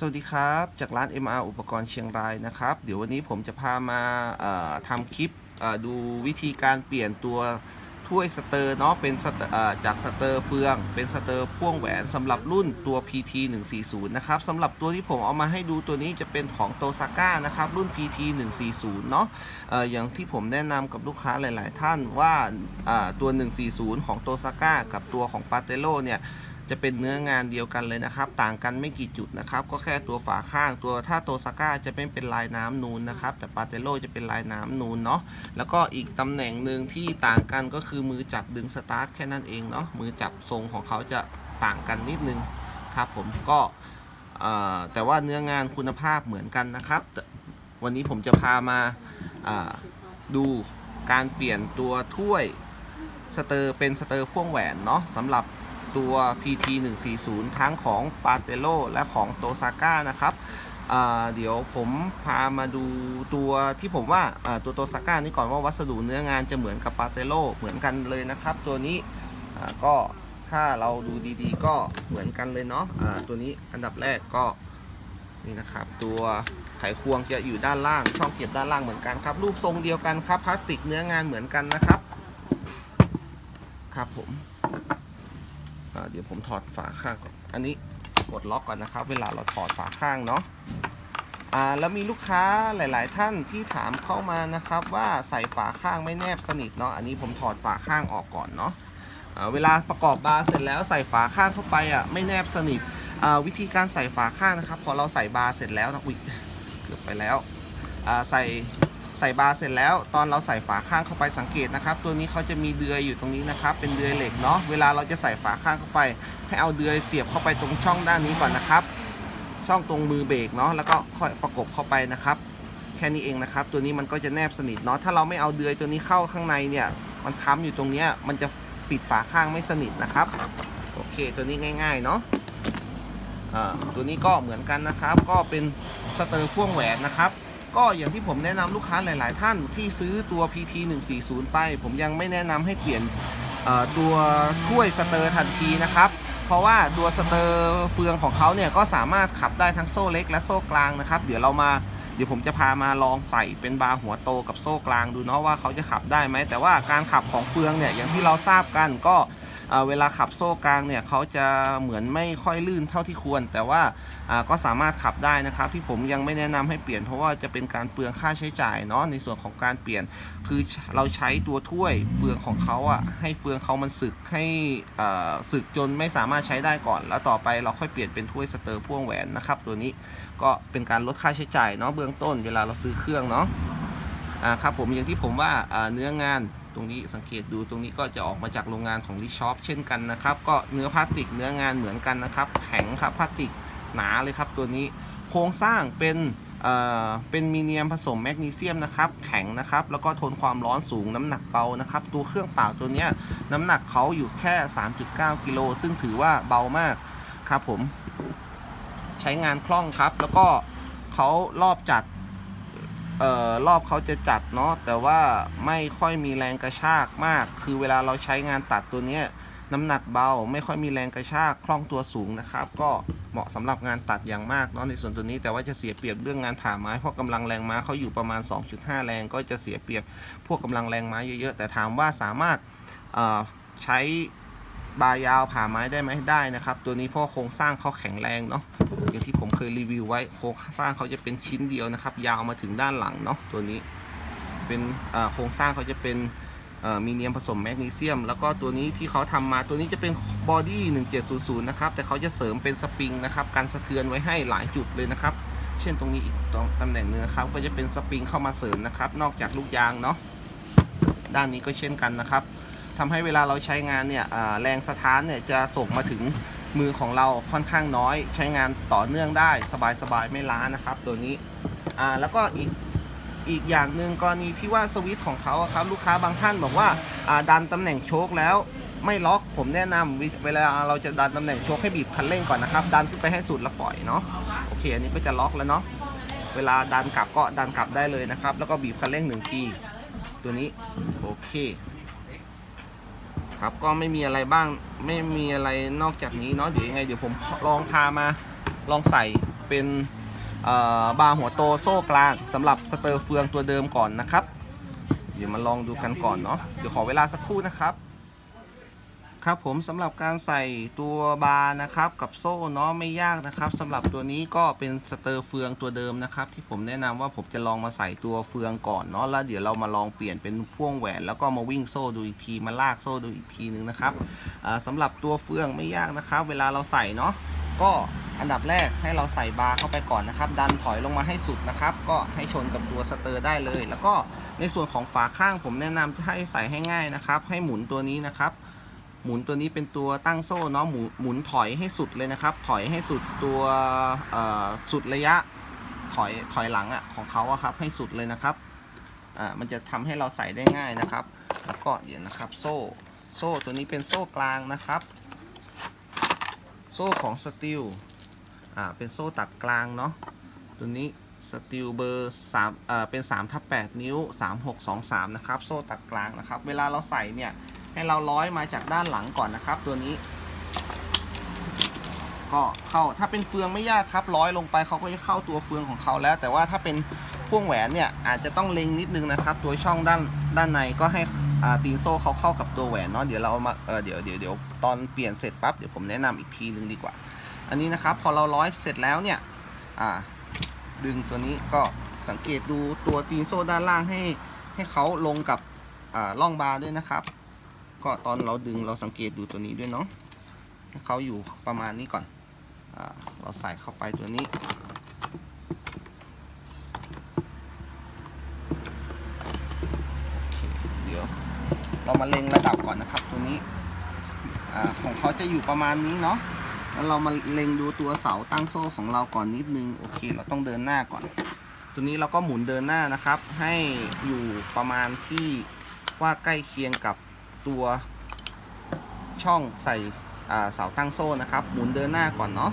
สวัสดีครับ จากร้าน MR อุปกรณ์เชียงรายนะครับ เดี๋ยววันนี้ผมจะพามาทำคลิปดูวิธีการเปลี่ยนตัวถ้วยสเตอร์เนาะเป็นจากสเตอร์เฟือง เป็นสเตอร์พ่วงแหวนสำหรับรุ่นตัว PT 140นะครับสำหรับตัวที่ผมเอามาให้ดูตัวนี้จะเป็นของโตซาก้านะครับรุ่น PT 140เนาะเอ่ออย่างที่ผมแนะนำกับลูกค้าหลาย ๆ ท่านว่าอ่าตัว 140 ของโตซาก้ากับตัวของปาเตโลเนี่ย จะเป็นเนื้องานเดียวกันเลยนะครับ ต่างกันไม่กี่จุดนะครับ ก็แค่ตัวฝาข้างตัวถ้าโตซาก้าจะไม่เป็นลายน้ำนูนนะครับ แต่ปาเตโลจะเป็นลายน้ำนูนเนาะแล้วก็อีกตำแหน่งหนึ่งที่ต่างกันก็คือมือจับดึงสตาร์ทแค่นั้นเองเนาะมือจับทรงของเขาจะต่างกันนิดนึงครับผมก็แต่ว่าเนื้องานคุณภาพเหมือนกันนะครับ วันนี้ผมจะพามาดูการเปลี่ยนตัวถ้วยสเตอร์เป็นสเตอร์พ่วงแหวนเนาะสำหรับ ตัว PT 140ทั้งของ p a t e l o และของ t o s a k a นะครับเดี๋ยวผมพามาดูตัวที่ผมว่าตัว t o s a k a นี่ก่อนว่าวัสดุเนื้องานจะเหมือนกับ p a t e l o เหมือนกันเลยนะครับ ตัวนี้ก็ถ้าเราดูดีๆ ก็เหมือนกันเลยเนาะอ่าตัวนี้อันดับแรกก็นี่นะครับ ตัวไขควงจะอยู่ด้านล่าง ช่องเก็บด้านล่างเหมือนกันครับ รูปทรงเดียวกันครับพลาสติกเนื้องานเหมือนกันนะครับ ครับผม เดี๋ยวผมถอดฝาข้างก่อน อันนี้กดล็อกก่อนนะครับ เวลาเราถอดฝาข้างเนาะอ่าแล้วมีลูกค้าหลาย ๆ ท่านที่ถามเข้ามานะครับ ว่าใส่ฝาข้างไม่แนบสนิทเนาะ อันนี้ผมถอดฝาข้างออกก่อนเนาะเวลาประกอบบาร์เสร็จแล้วใส่ฝาข้างเข้าไปอะไม่แนบสนิทอ่าวิธีการใส่ฝาข้างนะครับ พอเราใส่บาร์เสร็จแล้วนะอุ้ยเกือบไปแล้วอ่าใส่ ใส่บาร์เสร็จแล้ว ตอนเราใส่ฝาข้างเข้าไปสังเกตนะครับ ตัวนี้เขาจะมีเดือยอยู่ตรงนี้นะครับ เป็นเดือยเหล็กเนาะเวลาเราจะใส่ฝาข้างเข้าไป ให้เอาเดือยเสียบเข้าไปตรงช่องด้านนี้ก่อนนะครับ ช่องตรงมือเบรกเนาะแล้วก็ค่อยประกบเข้าไปนะครับแค่นี้เองนะครับ ตัวนี้มันก็จะแนบสนิทเนาะถ้าเราไม่เอาเดือยตัวนี้เข้าข้างในเนี่ยมันค้ำอยู่ตรงเนี้ยมันจะปิดฝาข้างไม่สนิทนะครับโอเคตัวนี้ง่ายๆเนาะตัวนี้ก็เหมือนกันนะครับ ก็เป็นสเตอร์พ่วงแหวนนะครับ ก็อย่างที่ผมแนะนำลูกค้าหลาย ๆ ท่านที่ซื้อตัว PT 140 ไป ผมยังไม่แนะนำให้เปลี่ยนตัวถ้วยสเตอร์ทันทีนะครับ เพราะว่าตัวสเตอร์เฟืองของเขาเนี่ยก็สามารถขับได้ทั้งโซ่เล็กและโซ่กลางนะครับ เดี๋ยวเรามาเดี๋ยวผมจะพามาลองใส่เป็นบาร์หัวโตกับโซ่กลางดูเนาะว่าเขาจะขับได้ไหมแต่ว่าการขับของเฟืองเนี่ยอย่างที่เราทราบกันก็ เวลาขับโซ่กลางเนี่ยเขาจะเหมือนไม่ค่อยลื่นเท่าที่ควร แต่ว่าก็สามารถขับได้นะครับ ที่ผมยังไม่แนะนำให้เปลี่ยนเพราะว่าจะเป็นการเปลืองค่าใช้จ่ายเนาะในส่วนของการเปลี่ยนคือเราใช้ตัวถ้วยเฟืองของเขาอะให้เฟืองเขามันสึกให้สึกจนไม่สามารถใช้ได้ก่อน แล้วต่อไปเราค่อยเปลี่ยนเป็นถ้วยสเตอร์พ่วงแหวนนะครับตัวนี้ก็เป็นการลดค่าใช้จ่ายเนาะเบื้องต้นเวลาเราซื้อเครื่องเนาะอ่าครับผมอย่างที่ผมว่าเนื้องาน ตรงนี้สังเกตดูตรงนี้ก็จะออกมาจากโรงงานของลิชอปเช่นกันนะครับ ก็เนื้อพลาสติกเนื้องานเหมือนกันนะครับ แข็งครับพลาสติกหนาเลยครับตัวนี้โครงสร้างเป็นเอ่อเป็นมีเนียมผสมแมกนีเซียมนะครับ แข็งนะครับ แล้วก็ทนความร้อนสูงน้ำหนักเบานะครับ ตัวเครื่องเปล่าตัวเนี้ยน้ำหนักเขาอยู่แค่ 3.9 กิโลซึ่งถือว่าเบามากครับผม ใช้งานคล่องครับ แล้วก็เขารอบจัด เอ่อรอบเขาจะจัดเนาะแต่ว่าไม่ค่อยมีแรงกระชากมาก คือเวลาเราใช้งานตัดตัวเนี้ยน้ำหนักเบาไม่ค่อยมีแรงกระชากคล่องตัวสูงนะครับ ก็เหมาะสำหรับงานตัดอย่างมากเนาะในส่วนตัวนี้แต่ว่าจะเสียเปรียบเรื่องงานผ่าไม้เพราะกำลังแรงม้าเขาอยู่ประมาณ 2.5 แรงก็จะเสียเปรียบพวกกำลังแรงม้าเยอะๆ แต่ถามว่าสามารถใช้ บายาวผ่าไม้ได้ไหมได้นะครับ ตัวนี้เพราะโครงสร้างเขาแข็งแรงเนาะอย่างที่ผมเคยรีวิวไว้โครงสร้างเขาจะเป็นชิ้นเดียวนะครับ ยาวมาถึงด้านหลังเนาะตัวนี้เป็นโครงสร้างเขาจะเป็นมีเนียมผสมแมกนีเซียม แล้วก็ตัวนี้ที่เขาทำมาตัวนี้จะเป็นบอดี้ 1700 นะครับ แต่เขาจะเสริมเป็นสปริงนะครับการสะเทือนไว้ให้หลายจุดเลยนะครับ เช่นตรงนี้อีกตรงตำแหน่งหนึงนะครับก็จะเป็นสปริงเข้ามาเสริมนะครับ นอกจากลูกยางเนาะด้านนี้ก็เช่นกันนะครับ ทำให้เวลาเราใช้งานเนี่ยแรงสะท้านเนี่ยจะส่งมาถึงมือของเราค่อนข้างน้อย ใช้งานต่อเนื่องได้สบายๆไม่ล้านะครับ ตัวนี้อ่าแล้วก็อีกอีกอย่างหนึ่งกรณีที่ว่าสวิตช์ของเขาครับลูกค้าบางท่านบอกว่าอ่าดันตำแหน่งโชคแล้วไม่ล็อกผมแนะนำวิเวลาเราจะดันตำแหน่งโชคให้บีบคันเร่งก่อนนะครับ ดันขึ้นไปให้สุดแล้วปล่อยเนาะโอเคอันนี้ก็จะล็อกแล้วเนาะเวลาดันกลับก็ดันกลับได้เลยนะครับ แล้วก็บีบคันเร่งหนึ่งทีตัวนี้โอเค ครับก็ไม่มีอะไรบ้างไม่มีอะไรนอกจากนี้เนาะเดี๋ยวยังไงเดี๋ยวผมลองพามาลองใส่เป็นบาร์หัวโตโซ่กลางสำหรับสเตอร์เฟืองตัวเดิมก่อนนะครับ เดี๋ยวมาลองดูกันก่อนเนาะเดี๋ยวขอเวลาสักครู่นะครับ ครับผมสำหรับการใส่ตัวบาร์นะครับกับโซ่เนาะไม่ยากนะครับสำหรับตัวนี้ก็เป็นสเตอร์เฟืองตัวเดิมนะครับที่ผมแนะนำว่าผมจะลองมาใส่ตัวเฟืองก่อนเนาะแล้วเดี๋ยวเรามาลองเปลี่ยนเป็นพ่วงแหวนแล้วก็มาวิ่งโซ่ดูอีกทีมาลากโซ่ดูอีกทีนึงนะครับอ่าสำหรับตัวเฟืองไม่ยากนะครับ เวลาเราใส่เนาะก็อันดับแรกให้เราใส่บาร์เข้าไปก่อนนะครับ ดันถอยลงมาให้สุดนะครับ ก็ให้ชนกับตัวสเตอร์ได้เลย แล้วก็ในส่วนของฝาข้างผมแนะนำให้ใส่ให้ง่ายนะครับ ให้หมุนตัวนี้นะครับ หมุนตัวนี้เป็นตัวตั้งโซ่เนาะหมุนหมุนถอยให้สุดเลยนะครับ ถอยให้สุดตัวสุดระยะถอยถอยหลังอะของเขาอะครับให้สุดเลยนะครับอ่ามันจะทำให้เราใส่ได้ง่ายนะครับ แล้วก็เดี๋ยวนะครับโซ่โซ่ตัวนี้เป็นโซ่กลางนะครับ โซ่ของสตีลอ่าเป็นโซ่ตัดกลางเนาะตัวนี้สตีลเบอร์3อ่าเป็น3ทับ8นิ้ว 3623 นะครับ โซ่ตัดกลางนะครับ เวลาเราใส่เนี่ย ให้เราร้อยมาจากด้านหลังก่อนนะครับ ตัวนี้ ก็เข้าถ้าเป็นเฟืองไม่ยากครับ ร้อยลงไปเขาก็จะเข้าตัวเฟืองของเขาแล้ว แต่ว่าถ้าเป็นพ่วงแหวนเนี่ยอาจจะต้องเล็งนิดนึงนะครับ ตัวช่องด้านด้านในก็ให้ตีนโซ่เขาเข้ากับตัวแหวนเนาะเดี๋ยวเราเอามาเออเดี๋ยวเดี๋ยวเดี๋ยวตอนเปลี่ยนเสร็จปั๊บเดี๋ยวผมแนะนำอีกทีนึงดีกว่า อันนี้นะครับพอเราร้อยเสร็จแล้วเนี่ยดึงตัวนี้ก็สังเกตดูตัวตีนโซ่ด้านล่างให้ให้เขาลงกับล่องบาร์ด้วยนะครับ ก็ตอนเราดึงเราสังเกตดูตัวนี้ด้วยเนาะเขาอยู่ประมาณนี้ก่อนอเราใส่เข้าไปตัวนี้เเดี๋ยวเรามาเล็งระดับก่อนนะครับตัวนี้อของเขาจะอยู่ประมาณนี้เนาะแล้วเรามาเล็งดูตัวเสาตั้งโซ่ของเราก่อนนิดนึง โอเค เราต้องเดินหน้าก่อน ตัวนี้เราก็หมุนเดินหน้านะครับ ให้อยู่ประมาณที่ว่าใกล้เคียงกับ ตัวช่องใส่เสาตั้งโซ่นะครับ หมุนเดินหน้าก่อนเนาะ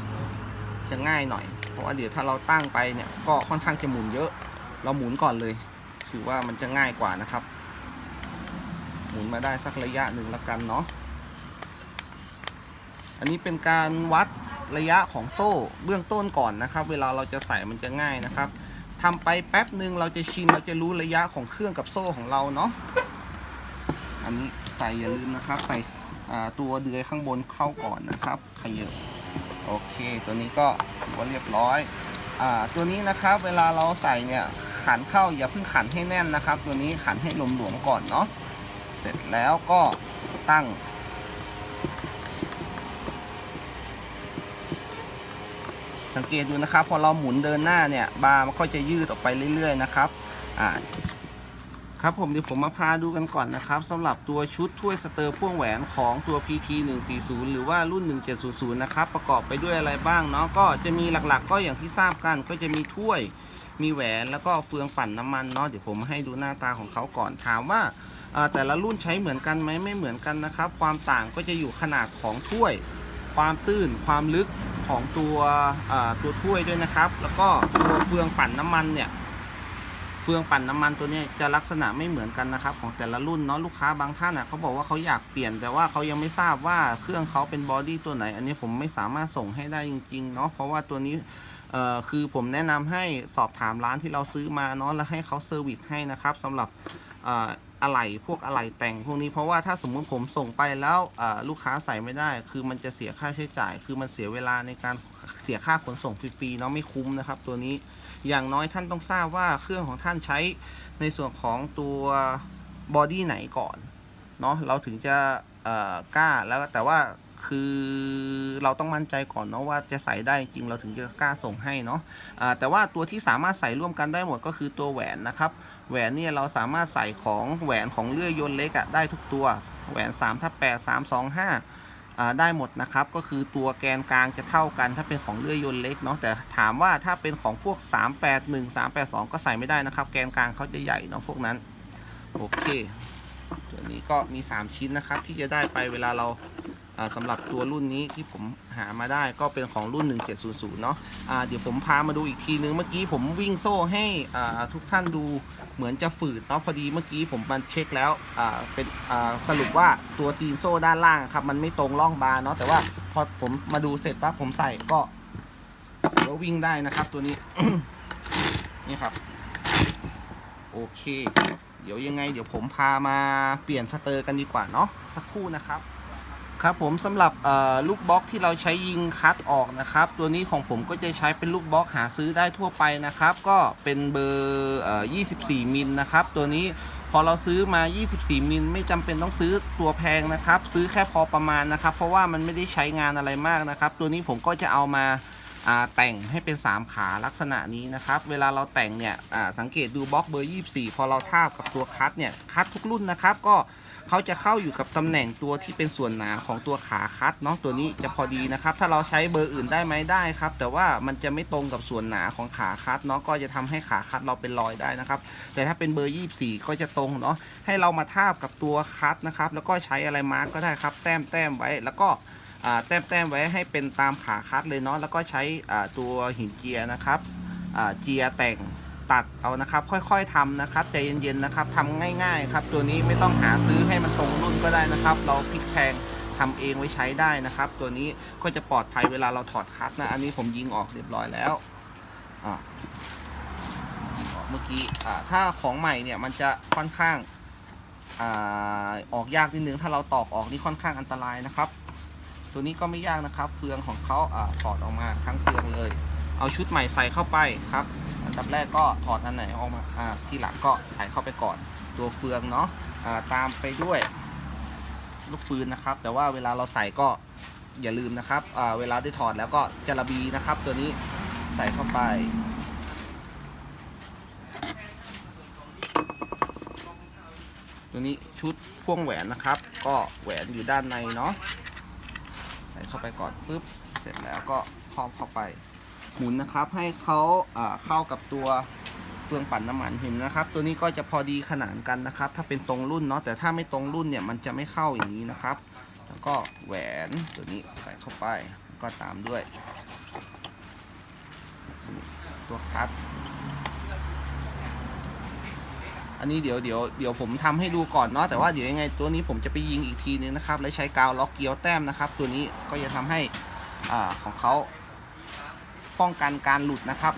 จะง่ายหน่อย เพราะว่าเดี๋ยวถ้าเราตั้งไปเนี่ยก็ค่อนข้างจะหมุนเยอะ เราหมุนก่อนเลย ถือว่ามันจะง่ายกว่านะครับ หมุนมาได้สักระยะหนึ่งแล้วกันเนาะอันนี้เป็นการวัดระยะของโซ่เบื้องต้นก่อนนะครับ เวลาเราจะใส่มันจะง่ายนะครับทำไปแป๊บหนึ่งเราจะชินเราจะรู้ระยะของเครื่องกับโซ่ของเราเนาะอันนี้ ใส่อย่าลืมนะครับ ใส่ตัวเดือยข้างบนเข้าก่อนนะครับ ขยับโอเค ตัวนี้ก็ถือว่าเรียบร้อยอตัวนี้นะครับเวลาเราใส่เนี่ยขันเข้าอย่าเพิ่งขันให้แน่นนะครับ ตัวนี้ขันให้หลวมๆก่อนเนาะเสร็จแล้วก็ตั้งสังเกตดูนะครับ พอเราหมุนเดินหน้าเนี่ยบาร์มันก็จะยืดออกไปเรื่อย ๆ นะครับ อ่า ครับผมเดี๋ยวผมมาพาดูกันก่อนนะครับสำหรับตัวชุดถ้วยสเตอร์พ่วงแหวนของตัว PT 140 หรือว่ารุ่น 1700 นะครับ ประกอบไปด้วยอะไรบ้างเนาะก็จะมีหลักๆ ก็อย่างที่ทราบกัน ก็จะมีถ้วยมีแหวนแล้วก็เฟืองปั่นน้ำมันเนาะเดี๋ยวผมให้ดูหน้าตาของเขาก่อนถามว่าแต่ละรุ่นใช้เหมือนกันไหมไม่เหมือนกันนะครับ ความต่างก็จะอยู่ขนาดของถ้วย ความตื้นความลึกของตัวตัวถ้วยด้วยนะครับ แล้วก็ตัวเฟืองปั่นน้ำมันเนี่ย เฟืองปั่นน้ำมันตัวนี้จะลักษณะไม่เหมือนกันนะครับของแต่ละรุ่นเนาะลูกค้าบางท่านอะเขาบอกว่าเขาอยากเปลี่ยน แต่ว่าเขายังไม่ทราบว่าเครื่องเขาเป็นบอดี้ตัวไหน อันนี้ผมไม่สามารถส่งให้ได้จริงๆเนาะเพราะว่าตัวนี้เอ่อคือผมแนะนำให้สอบถามร้านที่เราซื้อมาเนาะแล้วให้เขาเซอร์วิสให้นะครับสำหรับเอ่อ อะไหล่พวกอะไหล่แต่งพวกนี้เพราะว่าถ้าสมมุติผมส่งไปแล้วลูกค้าใส่ไม่ได้ คือมันจะเสียค่าใช้จ่าย คือมันเสียเวลาในการเสียค่าขนส่งฟรีๆเนาะไม่คุ้มนะครับ ตัวนี้อย่างน้อยท่านต้องทราบว่าเครื่องของท่านใช้ในส่วนของตัวบอดี้ไหนก่อนเนาะเราถึงจะกล้าแล้วแต่ว่าคือเราต้องมั่นใจก่อนเนาะว่าจะใส่ได้จริงเราถึงจะกล้าส่งให้เนาะอ่าแต่ว่าตัวที่สามารถใส่ร่วมกันได้หมดก็คือตัวแหวนนะครับ แหวนเนี่ยเราสามารถใส่ของแหวนของเลื่อยยนต์เล็กอะได้ทุกตัว แหวน3ทับ8 3 2 5อ่าได้หมดนะครับ ก็คือตัวแกนกลางจะเท่ากัน ถ้าเป็นของเลื่อยยนต์เล็กเนาะแต่ถามว่าถ้าเป็นของพวก 381 382 ก็ใส่ไม่ได้นะครับ แกนกลางเขาจะใหญ่เนาะพวกนั้น โอเค ตัวนี้ก็มี 3 ชิ้นนะครับที่จะได้ไปเวลาเรา สำหรับตัวรุ่นนี้ที่ผมหามาได้ก็เป็นของรุ่น 1700 เนาะเดี๋ยวผมพามาดูอีกทีนึง เมื่อกี้ผมวิ่งโซ่ให้ทุกท่านดูเหมือนจะฝืดเนาะพอดีเมื่อกี้ผมมาเช็คแล้วเป็นสรุปว่าตัวตีนโซ่ด้านล่างครับ มันไม่ตรงร่องบาร์เนาะแต่ว่าพอผมมาดูเสร็จปั๊บผมใส่ก็อว่าวิ่งได้นะครับตัวนี้ นี่ครับ โอเค เดี๋ยวยังไง เดี๋ยวผมพามาเปลี่ยนสเตอร์กันดีกว่าเนาะสักครู่นะครับ ครับผมสำหรับลูกบล็อกที่เราใช้ยิงคัดออกนะครับ ตัวนี้ของผมก็จะใช้เป็นลูกบล็อกหาซื้อได้ทั่วไปนะครับ ก็เป็นเบอร์24 มิลนะครับ ตัวนี้พอเราซื้อมา 24 มิลไม่จำเป็นต้องซื้อตัวแพงนะครับ ซื้อแค่พอประมาณนะครับ เพราะว่ามันไม่ได้ใช้งานอะไรมากนะครับ ตัวนี้ผมก็จะเอามาแต่งให้เป็น 3 ขาลักษณะนี้นะครับ เวลาเราแต่งเนี่ยสังเกตดูบล็อกเบอร์ 24 พอเราทาบกับตัวคัตเนี่ยคัตทุกรุ่นนะครับ ก็ เขาจะเข้าอยู่กับตำแหน่งตัวที่เป็นส่วนหนาของตัวขาคัตเนาะตัวนี้จะพอดีนะครับ ถ้าเราใช้เบอร์อื่นได้ไหมได้ครับ แต่ว่ามันจะไม่ตรงกับส่วนหนาของขาคัตเนาะก็จะทำให้ขาคัตเราเป็นรอยได้นะครับ แต่ถ้าเป็นเบอร์ 24 ก็จะตรงเนาะให้เรามาทาบกับตัวคัตนะครับ แล้วก็ใช้อะไรมาร์กก็ได้ครับ แต้มแต้มไว้แล้วก็แต้มแต้มไว้ให้เป็นตามขาคัดเลยเนาะแล้วก็ใช้ตัวหินเจียนะครับเจียแต่ง ตัดเอานะครับ ค่อยๆทำนะครับใจเย็นๆนะครับทำง่ายๆครับ ตัวนี้ไม่ต้องหาซื้อให้มันตรงรุ่นก็ได้นะครับ เราพลิกแพงทำเองไว้ใช้ได้นะครับ ตัวนี้ก็จะปลอดภัยเวลาเราถอดคัดนะ อันนี้ผมยิงออกเรียบร้อยแล้วอ่ายิงออกเมื่อกี้ถ้าของใหม่เนี่ยมันจะค่อนข้างอออกยากนิดนึงถ้าเราตอกออกนี่ค่อนข้างอันตรายนะครับ ตัวนี้ก็ไม่ยากนะครับ เฟืองของเขาอ่าถอดออกมาทั้งเฟืองเลย เอาชุดใหม่ใส่เข้าไปครับ อันดับแรกก็ถอดอันไหนออกมาอ่าที่หลังก็ใส่เข้าไปก่อน ตัวเฟืองเนาะอ่าตามไปด้วยลูกฟืนนะครับ แต่ว่าเวลาเราใส่ก็อย่าลืมนะครับอ่าเวลาได้ถอดแล้วก็จระบีนะครับ ตัวนี้ใส่เข้าไปตัวนี้ชุดพ่วงแหวนนะครับ ก็แหวนอยู่ด้านในเนาะใส่เข้าไปก่อนปุ๊บเสร็จแล้วก็ครอบเข้าไป หมุนนะครับ ให้เขาเข้ากับตัวเฟืองปั่นน้ำมันเห็นนะครับ ตัวนี้ก็จะพอดีขนานกันนะครับ ถ้าเป็นตรงรุ่นเนาะแต่ถ้าไม่ตรงรุ่นเนี่ยมันจะไม่เข้าอย่างนี้นะครับ แล้วก็แหวนตัวนี้ใส่เข้าไปก็ตามด้วย ตัวคัดอันนี้เดี๋ยวเดี๋ยวเดี๋ยวผมทำให้ดูก่อนเนาะแต่ว่าเดี๋ยวยังไงตัวนี้ผมจะไปยิงอีกทีนึงนะครับ แล้วใช้กาวล็อกเกียวแต้มนะครับ ตัวนี้ก็จะทำให้อ่าของเขา ป้องกันการหลุดนะครับ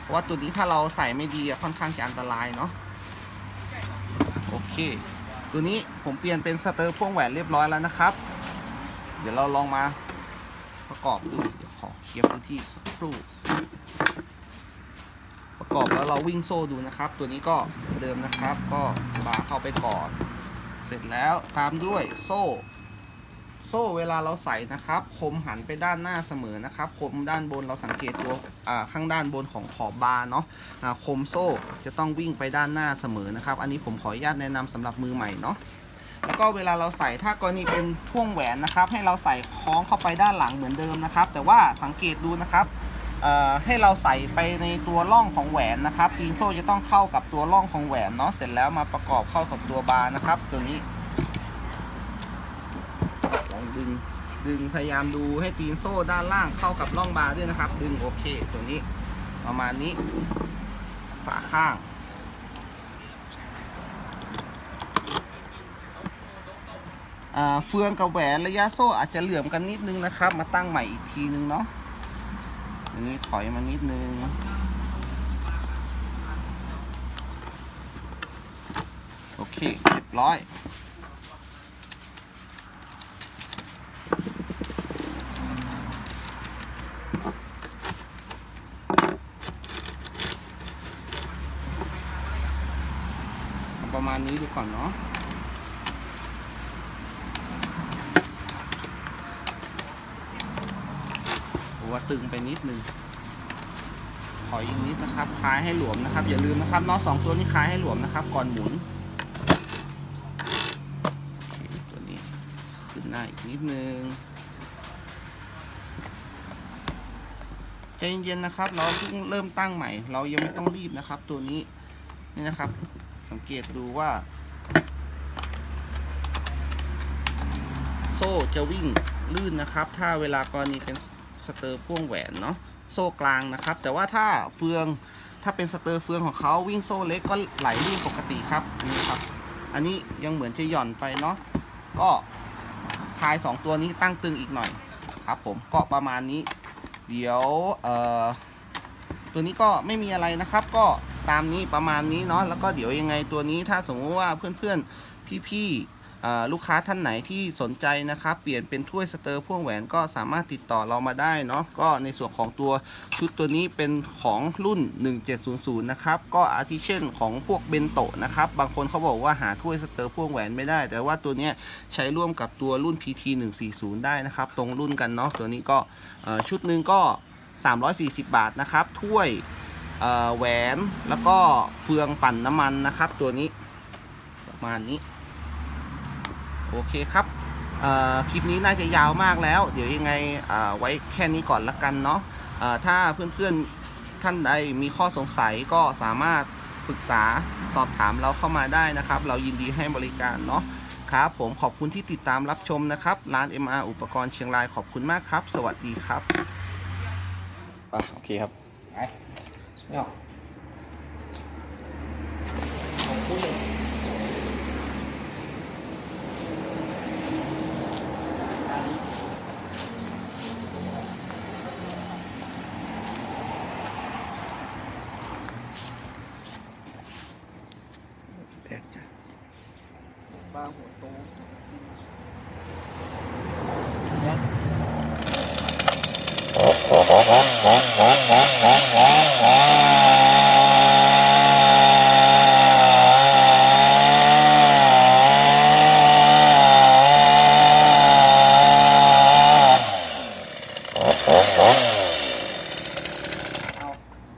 เพราะว่าตัวนี้ถ้าเราใส่ไม่ดีค่อนข้างจะอันตรายเนาะโอเค ตัวนี้ผมเปลี่ยนเป็นสเตอร์พ่วงแหวนเรียบร้อยแล้วนะครับ เดี๋ยวเราลองมาประกอบดูเดี๋ยวขอเคลียร์พื้นที่สักครู่ ประกอบแล้วเราวิ่งโซ่ดูนะครับ ตัวนี้ก็เดิมนะครับ ก็บาเข้าไปก่อน เสร็จแล้วตามด้วยโซ่ โซ่เวลาเราใส่นะครับคมหันไปด้านหน้าเสมอนะครับคมด้านบนเราสังเกตตัวข้างด้านบนของขอบบาร์เนาะอ่าคมโซ่จะต้องวิ่งไปด้านหน้าเสมอนะครับ อันนี้ผมขออนุญาตแนะนำสำหรับมือใหม่เนาะแล้วก็เวลาเราใส่ถ้ากรณีเป็นพ่วงแหวนนะครับ ให้เราใส่คล้องเข้าไปด้านหลังเหมือนเดิมนะครับ แต่ว่าสังเกตดูนะครับให้เราใส่ไปในตัวร่องของแหวนนะครับตีนโซ่จะต้องเข้ากับตัวร่องของแหวนเนาะเสร็จแล้วมาประกอบเข้ากับตัวบาร์นะครับ ตัวนี้ ดึงดึงพยายามดูให้ตีนโซ่ด้านล่างเข้ากับร่องบาร์ด้วยนะครับ ดึงโอเคตัวนี้ประมาณนี้ฝาข้าง เฟืองกับแหวนระยะโซ่อาจจะเหลื่อมกันนิดนึงนะครับ มาตั้งใหม่อีกทีนึงเนาะอย่างนี้ถอยมานิดนึงโอเคเรียบร้อย เอาประมาณนี้ดู ก่อนเนาะผมว่าตึงไปนิดนึงขออีกนิดนะครับคลายให้หลวมนะครับ อย่าลืมนะครับน็อตสองตัวนี้คลายให้หลวมนะครับ ก่อนหมุนตัวนี้ขึ้นหน้าอีกนิดนึงใจเย็นๆนะครับ เราเพิ่งเริ่มตั้งใหม่ เรายังไม่ต้องรีบนะครับ ตัวนี้นี่นะครับ สังเกตดูว่า โซ่จะวิ่งลื่นนะครับ ถ้าเวลากรณีเป็นสเตอร์พ่วงแหวนเนาะโซ่กลางนะครับ แต่ว่าถ้าเฟืองถ้าเป็นสเตอร์เฟืองของเขาวิ่งโซ่เล็กก็ไหลลื่นปกติครับนี่ครับ อันนี้ยังเหมือนจะหย่อนไปเนาะก็คลาย 2 ตัวนี้ตั้งตึงอีกหน่อยครับผมก็ประมาณนี้ เดี๋ยวเอ่อตัวนี้ก็ไม่มีอะไรนะครับ ก็ตามนี้ประมาณนี้เนาะแล้วก็เดี๋ยวยังไงตัวนี้ถ้าสมมติว่าเพื่อนๆพี่ๆ ลูกค้าท่านไหนที่สนใจนะครับ เปลี่ยนเป็นถ้วยสเตอร์พ่วงแหวนก็สามารถติดต่อเรามาได้เนาะก็ในส่วนของตัวชุดตัวนี้เป็นของรุ่น 1700 นะครับ ก็อาทิเช่นของพวกเบนโตะนะครับ บางคนเขาบอกว่าหาถ้วยสเตอร์พ่วงแหวนไม่ได้ แต่ว่าตัวนี้ใช้ร่วมกับตัวรุ่น PT 140 ได้นะครับ ตรงรุ่นกันเนาะตัวนี้ก็ชุดหนึ่งก็ 340 บาทนะครับถ้วยแหวนแล้วก็เฟืองปั่นน้ำมันนะครับ ตัวนี้ประมาณนี้ โอเคครับเอ่อคลิปนี้น่าจะยาวมากแล้ว เดี๋ยวยังไงเอ่อไว้แค่นี้ก่อนละกันเนาะเอ่อถ้าเพื่อนๆท่านใดมีข้อสงสัยก็สามารถปรึกษาสอบถามเราเข้ามาได้นะครับ เรายินดีให้บริการเนาะครับผมขอบคุณที่ติดตามรับชมนะครับ ร้าน MR อุปกรณ์เชียงรายขอบคุณมากครับ สวัสดีครับอะโอเคครับไปไม่ออกของคุณเลยบ้าหั วโตเนี่ย Huh?